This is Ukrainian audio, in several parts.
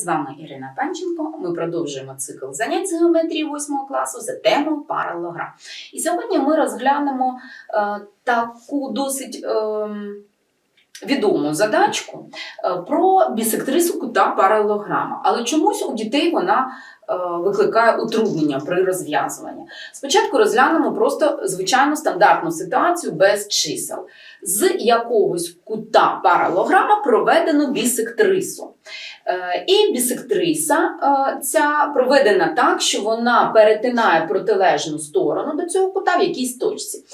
З вами Ірина Панченко. Ми продовжуємо цикл занять з геометрії 8 класу за темою паралелограм. І сьогодні ми розглянемо е, таку досить е, відому задачку е, про бісектрису кута паралелограма. Але чомусь у дітей вона е, викликає утруднення при розв'язуванні. Спочатку розглянемо просто звичайну стандартну ситуацію без чисел. З якогось кута паралелограма проведено бісектрису. Е, І бісектриса е, ця проведена так, що вона перетинає протилежну сторону до цього кута в якійсь точці.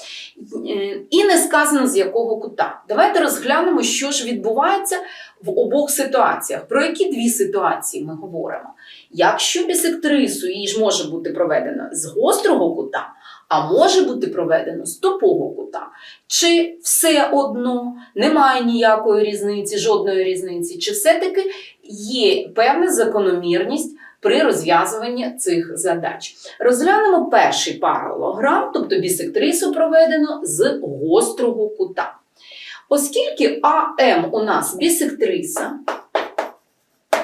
Е, І не сказано з якого кута. Давайте розглянемо, що ж відбувається в обох ситуаціях. Про які дві ситуації ми говоримо? Якщо бісектрису її ж може бути проведено з гострого кута, а може бути проведено з тупого кута. Чи все одно немає ніякої різниці, жодної різниці, чи все-таки є певна закономірність при розв'язуванні цих задач. Розглянемо перший паралелограм, тобто бісектрису проведено з гострого кута. Оскільки АМ у нас бісектриса,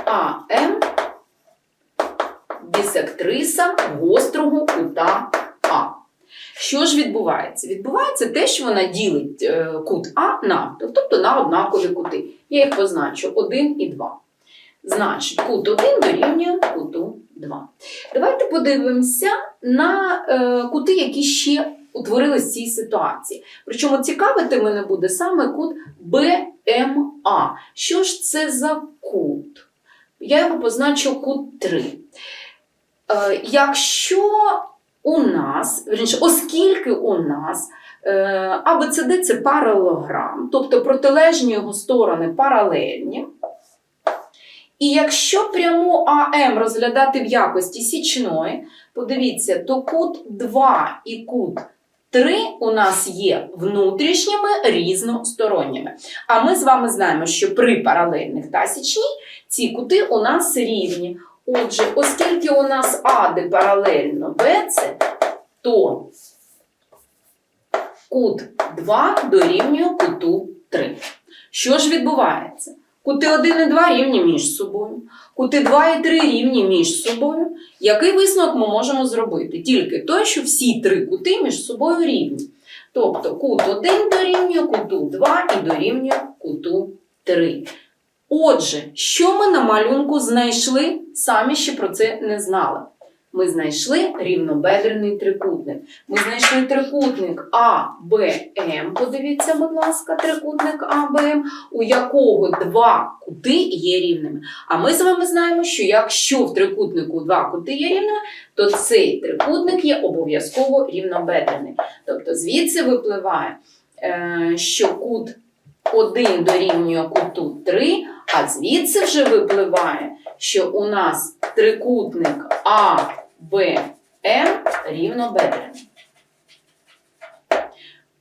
АМ бісектриса гострого кута. Що ж відбувається? Відбувається те, що вона ділить е, кут А навпіл, тобто на однакові кути. Я їх позначу 1 і 2. Значить, кут 1 дорівнює куту 2. Давайте подивимося на е, кути, які ще утворились в цій ситуації. Причому цікавити мене буде саме кут БМА. Що ж це за кут? Я його позначу кут 3. Е, якщо у нас, вірніше, оскільки у нас е, АБЦД це паралелограм, тобто протилежні його сторони паралельні. І якщо пряму АМ розглядати в якості січної, подивіться, то кут 2 і кут 3 у нас є внутрішніми різносторонніми. А ми з вами знаємо, що при паралельних та січній ці кути у нас рівні. Отже, оскільки у нас АД паралельно БЦ, то кут 2 дорівнює куту 3. Що ж відбувається? Кути 1 і 2 рівні між собою. Кути 2 і 3 рівні між собою. Який висновок ми можемо зробити? Тільки той, що всі три кути між собою рівні. Тобто кут 1 дорівнює куту 2 і дорівнює куту 3. Отже, що ми на малюнку знайшли, самі ще про це не знали. Ми знайшли рівнобедрений трикутник. Ми знайшли трикутник АБМ. Подивіться, будь ласка, трикутник АБМ, у якого два кути є рівними. А ми з вами знаємо, що якщо в трикутнику два кути є рівними, то цей трикутник є обов'язково рівнобедрений. Тобто звідси випливає, е, що кут 1 дорівнює куту 3, а звідси вже випливає, що у нас трикутник АБМ рівнобедрений.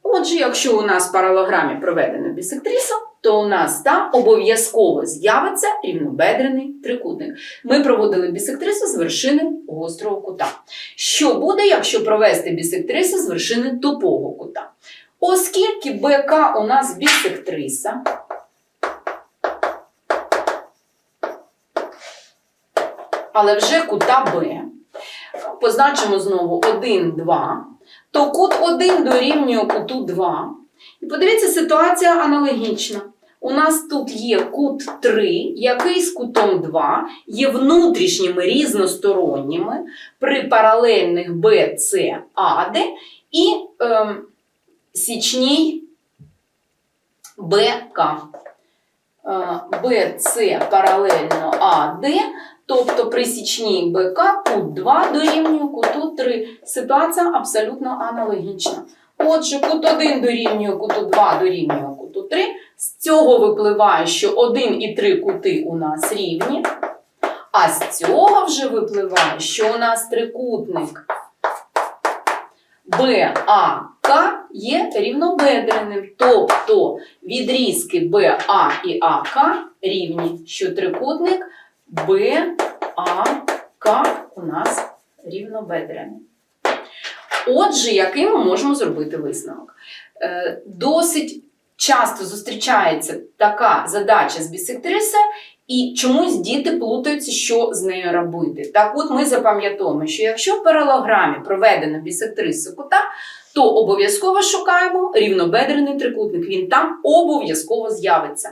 Отже, якщо у нас в паралограмі проведено бісектрису, то у нас там обов'язково з'явиться рівнобедрений трикутник. Ми проводили бісектрису з вершини гострого кута. Що буде, якщо провести бісектрису з вершини тупого кута? Оскільки БК у нас бісектриса, але вже кута Б, позначимо знову 1, 2, то кут 1 дорівнює куту 2. І подивіться, ситуація аналогічна. У нас тут є кут 3, який з кутом 2 є внутрішніми різносторонніми при паралельних BC, AD і ем, січній БК. БЦ паралельно АД, тобто при січній БК кут 2 дорівнює куту 3. Ситуація абсолютно аналогічна. Отже, кут 1 дорівнює куту 2 дорівнює куту 3. З цього випливає, що 1 і 3 кути у нас рівні. А з цього вже випливає, що у нас трикутник БАК є рівнобедреним. Тобто відрізки БА і АК рівні, що трикутник БАК у нас рівнобедрений. Отже, який ми можемо зробити висновок? Е, Досить часто зустрічається така задача з бісектриси, і чомусь діти плутаються, що з нею робити. Так от ми запам'ятовуємо, що якщо в паралограмі проведено бісектрису кута, то обов'язково шукаємо рівнобедрений трикутник. Він там обов'язково з'явиться.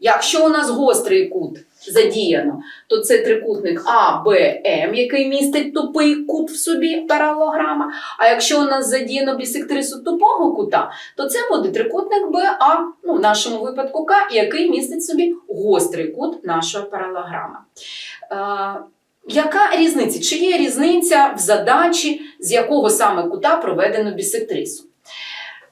Якщо у нас гострий кут задіяно, то це трикутник АБМ, який містить тупий кут в собі паралограма. А якщо у нас задіяно бісектрису тупого кута, то це буде трикутник БА, ну в нашому випадку К, який містить собі гострий кут нашого паралограма. Яка різниця? Чи є різниця в задачі, з якого саме кута проведено бісектрису?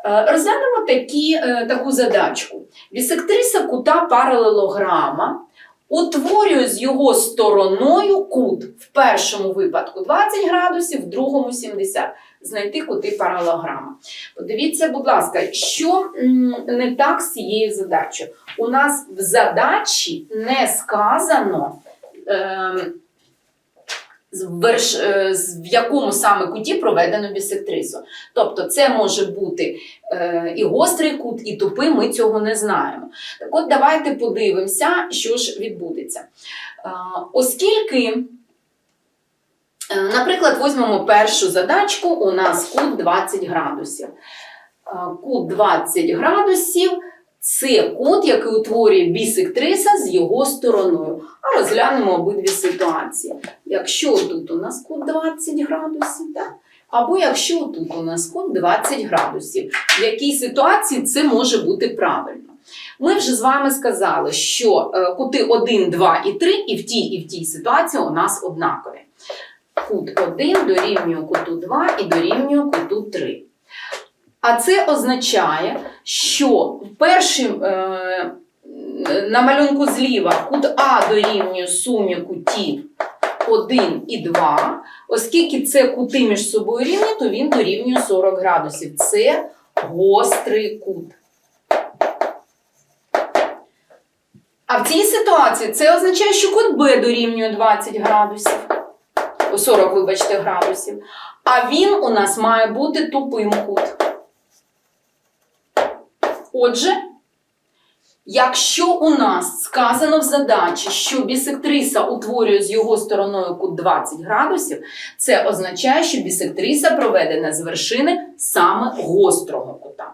Е, Розглянемо такі, е, таку задачку. Бісектриса кута паралелограма утворює з його стороною кут в першому випадку 20 градусів, в другому 70. Знайти кути паралелограма. Подивіться, будь ласка, що не так з цією задачею. У нас в задачі не сказано. ем, в якому саме куті проведено бісектрису. Тобто це може бути е, і гострий кут, і тупий, ми цього не знаємо. Так от давайте подивимося, що ж відбудеться. Е, оскільки, е, наприклад, візьмемо першу задачку, у нас кут 20 градусів. Е, Кут 20 градусів це кут, який утворює бісектриса з його стороною. А розглянемо обидві ситуації. Якщо тут у нас кут 20 градусів, так? або якщо тут у нас кут 20 градусів, в якій ситуації це може бути правильно. Ми вже з вами сказали, що е, кути 1, 2 і 3 і в тій, і в тій ситуації у нас однакові. Кут 1 дорівнює куту 2 і дорівнює куту 3. А це означає, що першим е, на малюнку зліва кут А дорівнює сумі кутів 1 і 2. Оскільки це кути між собою рівні, то він дорівнює 40 градусів. Це гострий кут. А в цій ситуації це означає, що кут Б дорівнює 20 градусів. О, 40, вибачте, градусів. А він у нас має бути тупим кут. Отже, якщо у нас сказано в задачі, що бісектриса утворює з його стороною кут 20 градусів, це означає, що бісектриса проведена з вершини саме гострого кута.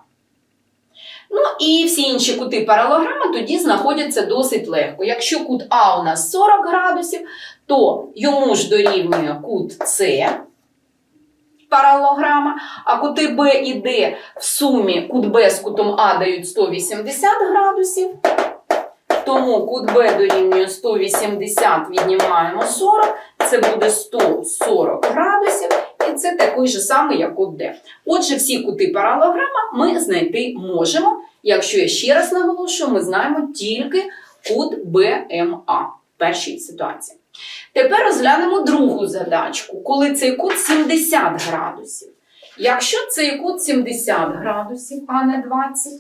Ну і всі інші кути паралограми тоді знаходяться досить легко. Якщо кут А у нас 40 градусів, то йому ж дорівнює кут С паралограма, а кути Б і Д в сумі кут Б з кутом А дають 180 градусів. Тому кут Б дорівнює 180, віднімаємо 40, це буде 140 градусів, і це такий же самий, як кут Д. Отже, всі кути паралограма ми знайти можемо. Якщо я ще раз наголошую, ми знаємо тільки кут БМА в першій ситуації. Тепер розглянемо другу задачку, коли цей кут 70 градусів. Якщо цей кут 70 градусів, а не 20,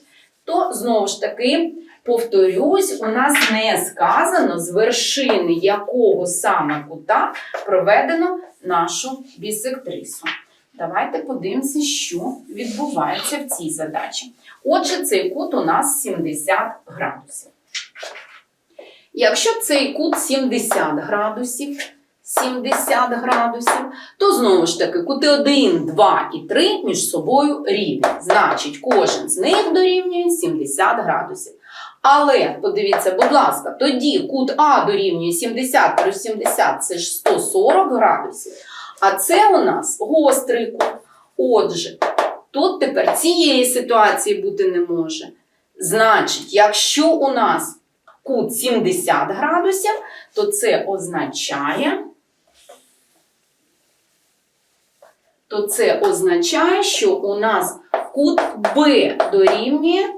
то знову ж таки, повторюсь, у нас не сказано, з вершини якого саме кута проведено нашу бісектрису. Давайте подивимося, що відбувається в цій задачі. Отже, цей кут у нас 70 градусів. Якщо цей кут 70 градусів, 70 градусів, то знову ж таки кути 1, 2 і 3 між собою рівні. Значить, кожен з них дорівнює 70 градусів. Але, подивіться, будь ласка, тоді кут А дорівнює 70 плюс 70 це ж 140 градусів. А це у нас гострий кут. Отже, тут тепер цієї ситуації бути не може. Значить, якщо у нас кут 70 градусів, то це означає, то це означає, що у нас кут Б дорівнює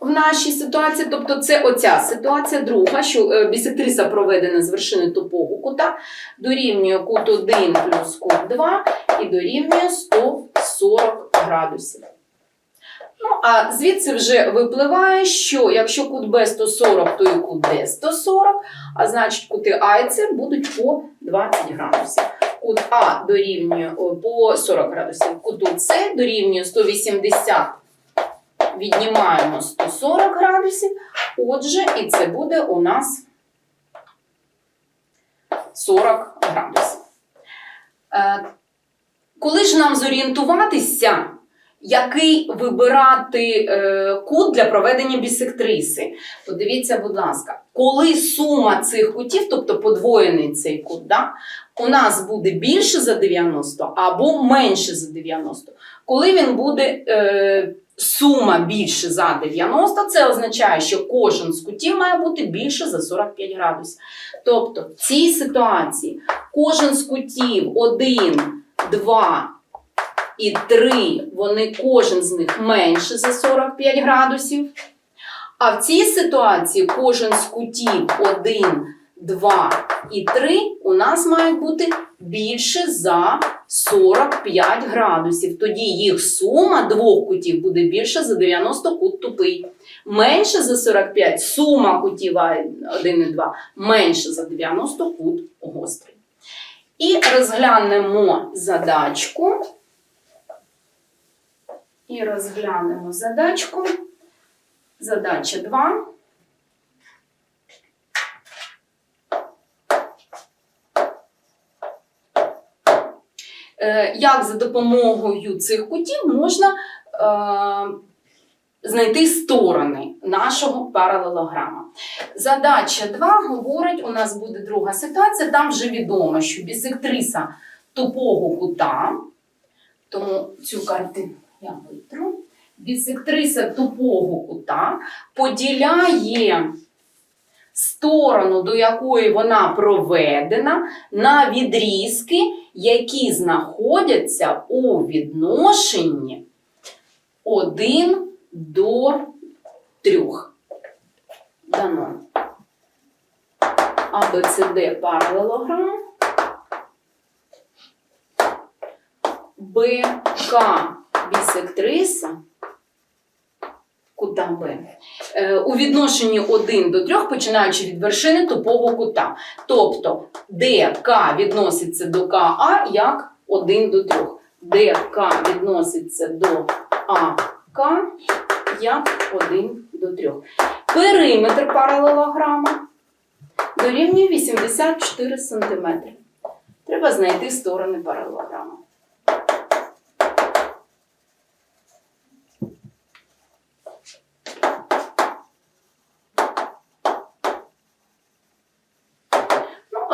в нашій ситуації, тобто це оця ситуація, друга, що е, бісектриса проведена з вершини тупого кута, дорівнює кут 1 плюс кут 2 і дорівнює 140 градусів. Ну, а звідси вже випливає, що якщо кут Б 140, то і кут Д 140, а значить кути А і С будуть по 20 градусів. Кут А дорівнює по 40 градусів, куту С дорівнює 180 віднімаємо 140 градусів. Отже, і це буде у нас 40 градусів. Е, Коли ж нам зорієнтуватися, який вибирати е, кут для проведення бісектриси? Подивіться, будь ласка, коли сума цих кутів, тобто подвоєний цей кут, да, у нас буде більше за 90 або менше за 90. Коли він буде е, сума більше за 90, це означає, що кожен з кутів має бути більше за 45 градусів. Тобто в цій ситуації кожен з кутів 1, 2 і 3, вони кожен з них менше за 45 градусів. А в цій ситуації кожен з кутів 1, 2 і 3 у нас має бути більше за 45 градусів. Тоді їх сума двох кутів буде більше за 90 кут тупий. Менше за 45 сума кутів 1 і 2 менше за 90 кут гострий. І розглянемо задачку. І розглянемо задачку. Задача 2. Е, Як за допомогою цих кутів можна е, знайти сторони нашого паралелограма? Задача 2 говорить, у нас буде друга ситуація. Там вже відомо, що бісектриса тупого кута, тому цю картину витру. Бісектриса тупого кута поділяє сторону, до якої вона проведена, на відрізки, які знаходяться у відношенні 1 до 3. Дано. АБЦД паралелограм. БК бісектриса кута Б е, у відношенні 1 до 3, починаючи від вершини тупого кута. Тобто ДК відноситься до КА як 1 до 3. ДК відноситься до АК як 1 до 3. Периметр паралелограма дорівнює 84 см. Треба знайти сторони паралелограма.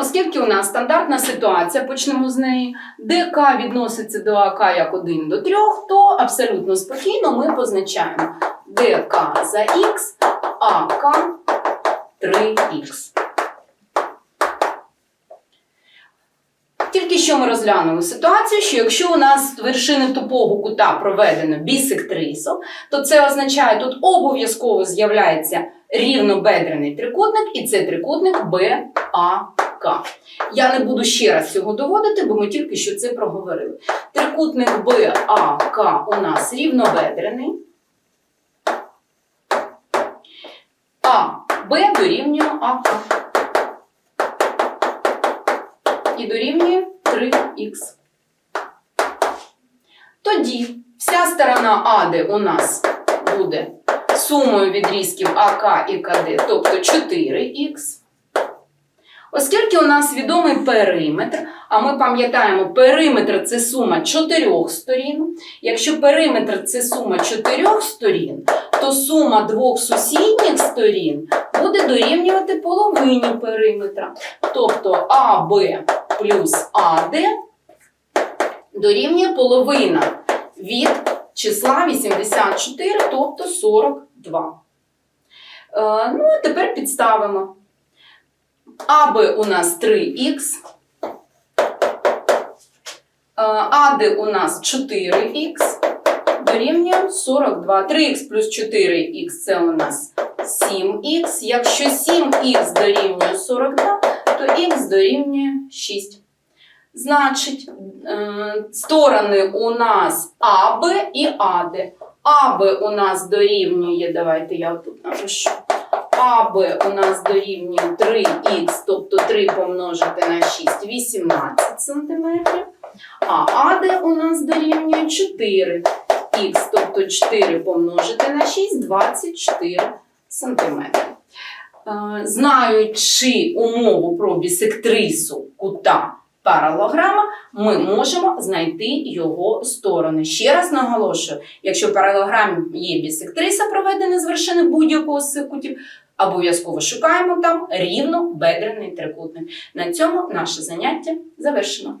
Ну, оскільки у нас стандартна ситуація, почнемо з неї, ДК відноситься до АК як 1 до 3, то абсолютно спокійно ми позначаємо ДК за Х, АК 3х. Тільки що ми розглянули ситуацію, що якщо у нас вершини тупого кута проведено бісектрисом, то це означає, тут обов'язково з'являється рівнобедрений трикутник, і це трикутник БАК. Я не буду ще раз цього доводити, бо ми тільки що це проговорили. Трикутник БАК у нас рівнобедрений. А Б дорівнює АК. І дорівнює 3х. Тоді вся сторона АД у нас буде сумою відрізків АК і КД, тобто 4х. Оскільки у нас відомий периметр, а ми пам'ятаємо, периметр це сума чотирьох сторін. Якщо периметр це сума чотирьох сторін, то сума двох сусідніх сторін буде дорівнювати половині периметра. Тобто АБ плюс АД дорівнює половина від числа 84, тобто 42. Е, ну, а тепер підставимо. АБ у нас 3х, АД у нас 4х, дорівнює 42. 3х плюс 4х це у нас 7х. Якщо 7х дорівнює 42, то х дорівнює 6. Значить, е, сторони у нас АБ і АД. АБ у нас дорівнює, давайте я тут напишу. АБ у нас дорівнює 3х, тобто 3 помножити на 6, 18 см. А АД у нас дорівнює 4. х, тобто 4 помножити на 6, 24 сантиметри. Е, Знаючи умову про бісектрису кута паралограма, ми можемо знайти його сторони. Ще раз наголошую, якщо в паралограмі є бісектриса, проведена з вершини будь-якого з цих кутів, обов'язково шукаємо там рівно бедрений трикутник. На цьому наше заняття завершено.